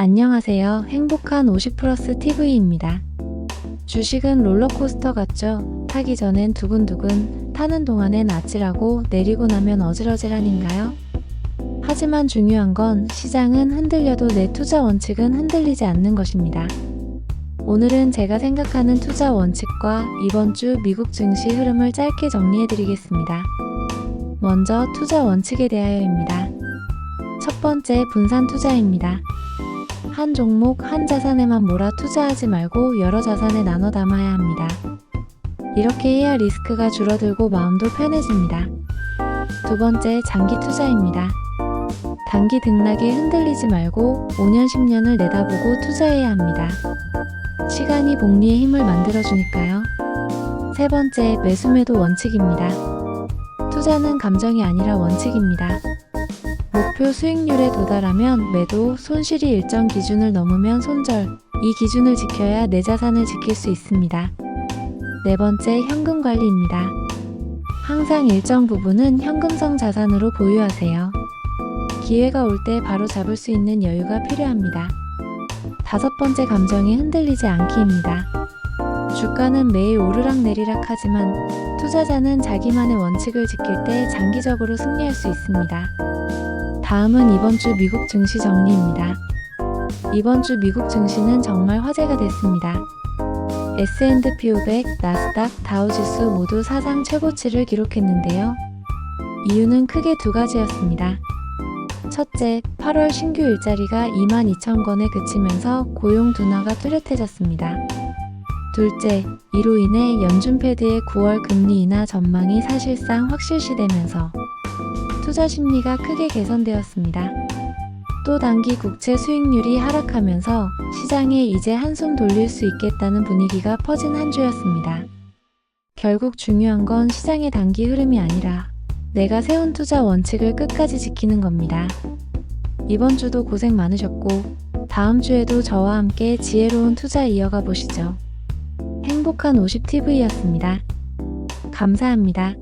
안녕하세요. 행복한 50 플러스 TV입니다. 주식은 롤러코스터 같죠? 타기 전엔 두근두근, 타는 동안엔 아찔하고 내리고 나면 어질어질하닌가요? 하지만 중요한 건 시장은 흔들려도 내 투자 원칙은 흔들리지 않는 것입니다. 오늘은 제가 생각하는 투자 원칙과 이번 주 미국 증시 흐름을 짧게 정리해 드리겠습니다. 먼저 투자 원칙에 대하여입니다. 첫 번째 분산 투자입니다. 한 종목, 한 자산에만 몰아 투자하지 말고 여러 자산에 나눠 담아야 합니다. 이렇게 해야 리스크가 줄어들고 마음도 편해집니다. 두 번째, 장기 투자입니다. 단기 등락에 흔들리지 말고 5년, 10년을 내다보고 투자해야 합니다. 시간이 복리의 힘을 만들어주니까요. 세 번째, 매수매도 원칙입니다. 투자는 감정이 아니라 원칙입니다. 목표 수익률에 도달하면 매도, 손실이 일정 기준을 넘으면 손절, 이 기준을 지켜야 내 자산을 지킬 수 있습니다. 네 번째, 현금 관리입니다. 항상 일정 부분은 현금성 자산으로 보유하세요. 기회가 올 때 바로 잡을 수 있는 여유가 필요합니다. 다섯 번째 감정이 흔들리지 않기입니다. 주가는 매일 오르락 내리락 하지만 투자자는 자기만의 원칙을 지킬 때 장기적으로 승리할 수 있습니다. 다음은 이번 주 미국 증시 정리입니다. 이번 주 미국 증시는 정말 화제가 됐습니다. S&P 500, 나스닥, 다우지수 모두 사상 최고치를 기록했는데요. 이유는 크게 두 가지였습니다. 첫째, 8월 신규 일자리가 22,000건에 그치면서 고용 둔화가 뚜렷해졌습니다. 둘째, 이로 인해 연준 패드의 9월 금리 인하 전망이 사실상 확실시되면서 투자 심리가 크게 개선되었습니다. 또 단기 국채 수익률이 하락하면서 시장에 이제 한숨 돌릴 수 있겠다는 분위기가 퍼진 한 주였습니다. 결국 중요한 건 시장의 단기 흐름이 아니라 내가 세운 투자 원칙을 끝까지 지키는 겁니다. 이번 주도 고생 많으셨고 다음 주에도 저와 함께 지혜로운 투자 이어가 보시죠. 행복한 50TV였습니다. 감사합니다.